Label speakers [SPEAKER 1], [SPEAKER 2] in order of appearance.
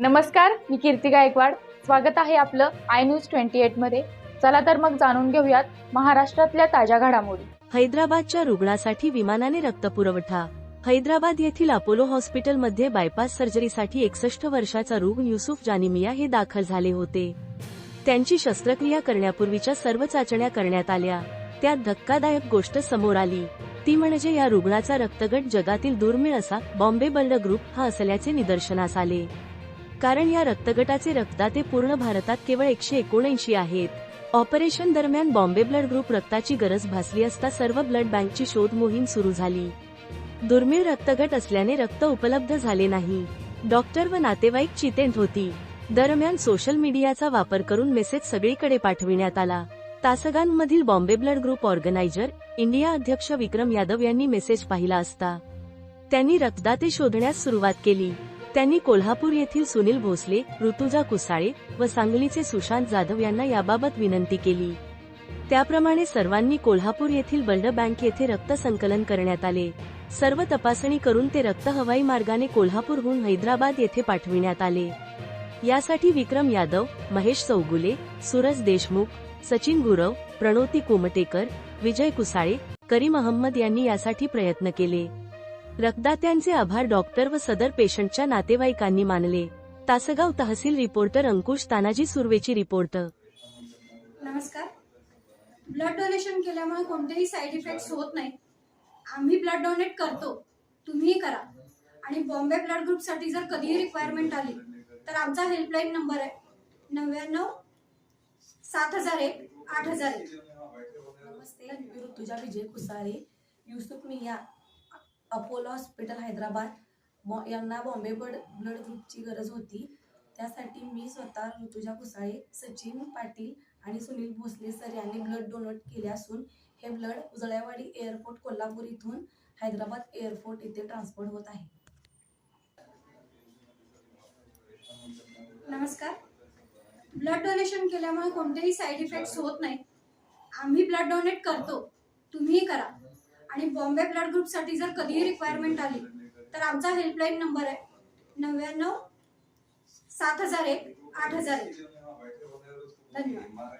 [SPEAKER 1] नमस्कार मी कीर्ती गायकवाड. स्वागत आहे आपलं आय न्यूज ट्वेंटी एटमध्ये. चला तर मग जाणून घेऊयात महाराष्ट्रातल्या ताज्या घडामोडी.
[SPEAKER 2] हैदराबादच्या रुग्णासाठी विमानाने रक्तपुरवठा. हैदराबाद येथील अपोलो हॉस्पिटलमध्ये बायपास सर्जरीसाठी एकसष्ट वर्षाचा रुग्ण युसुफ जानिमिया हे दाखल झाले होते. त्यांची शस्त्रक्रिया करण्यापूर्वीच्या सर्व चाचण्या करण्यात आल्या. त्यात धक्कादायक गोष्ट समोर आली. ती म्हणजे या रुग्णाचा रक्तगट जगातील दुर्मिळ असा बॉम्बे बल्ड ग्रुप हा असल्याचे निदर्शनास आले. कारण या रक्तगटाचे रक्तदाते पूर्ण भारतात केवळ एकशे एकोणऐंशी आहेत. ऑपरेशन दरम्यान बॉम्बे ब्लड ग्रुप रक्ताची गरज भासली असता सर्व ब्लड बँकची शोध मोहीम सुरू झाली. दुर्मिळ रक्तगट असल्याने रक्त उपलब्ध झाले नाही. डॉक्टर व नातेवाईक चितेंत होती. दरम्यान सोशल मीडियाचा वापर करून मेसेज सगळीकडे पाठविण्यात आला. तासगांमधील Bombay blood group organiser India अध्यक्ष विक्रम यादव यांनी मेसेज पाहिला असता. त्यांनी रक्तदाते शोधण्यास सुरुवात केली. त्यांनी कोल्हापूर येथील सुनील भोसले ऋतुजा कुसाळे व सांगलीचे सुशांत जाधव यांना याबाबत विनंती केली. त्याप्रमाणे सर्वांनी कोल्हापूर येथील बल्ड बँक येथे रक्त संकलन करण्यात आले. सर्व तपासणी करून ते रक्त हवाई मार्गाने कोल्हापूरहून हैदराबाद येथे पाठविण्यात आले. यासाठी विक्रम यादव महेश चौगुले सूरज देशमुख सचिन गुरव प्रणोती कोमटेकर विजय कुसाळे करीम अहमद यांनी यासाठी प्रयत्न केले. रक्तदात्यांचे आभार डॉक्टर व सदर पेशंटच्या नातेवाईकांनी मानले. तासगाव तहसील रिपोर्टर अंकुश तानाजी सुर्वेची रिपोर्ट.
[SPEAKER 3] नमस्कार. ब्लड डोनेशन केल्यामुळे कोणतेही साईड इफेक्ट्स होत नाहीत. आम्ही ब्लड डोनेट करतो. तुम्हीही करा. आणि बॉम्बे ब्लड ग्रुपसाठी जर कधीही रिक्वायरमेंट आली तर आमचा हेल्पलाईन नंबर आहे नव्याण्णव सात हजार एक आठ हजार एक.
[SPEAKER 4] नमस्ते ऋतुजा विजय कुसारे युसुफ मिया. Apollo hospital Hyderabad. बॉ यांना बॉम्बे ब्लड ब्लड ग्रुपची गरज होती. त्यासाठी मी स्वतः ऋतुजा कुसाळे सचिन पाटील आणि सुनील भोसले सर यांनी ब्लड डोनेट केले असून हे ब्लड उजळ्यावाडी एअरपोर्ट कोल्हापूर इथून हैदराबाद एअरपोर्ट इथे ट्रान्सपोर्ट होत आहे.
[SPEAKER 3] नमस्कार. ब्लड डोनेशन केल्यामुळे कोणतेही साईड इफेक्ट्स होत नाहीत. आम्ही ब्लड डोनेट करतो. तुम्हीही करा. आणि बॉम्बे ब्लड ग्रुपसाठी जर कधीही रिक्वायरमेंट आली तर आमचा हेल्पलाईन नंबर आहे. नव्याण्णव सात हजार एक आठ हजार एक. धन्यवाद.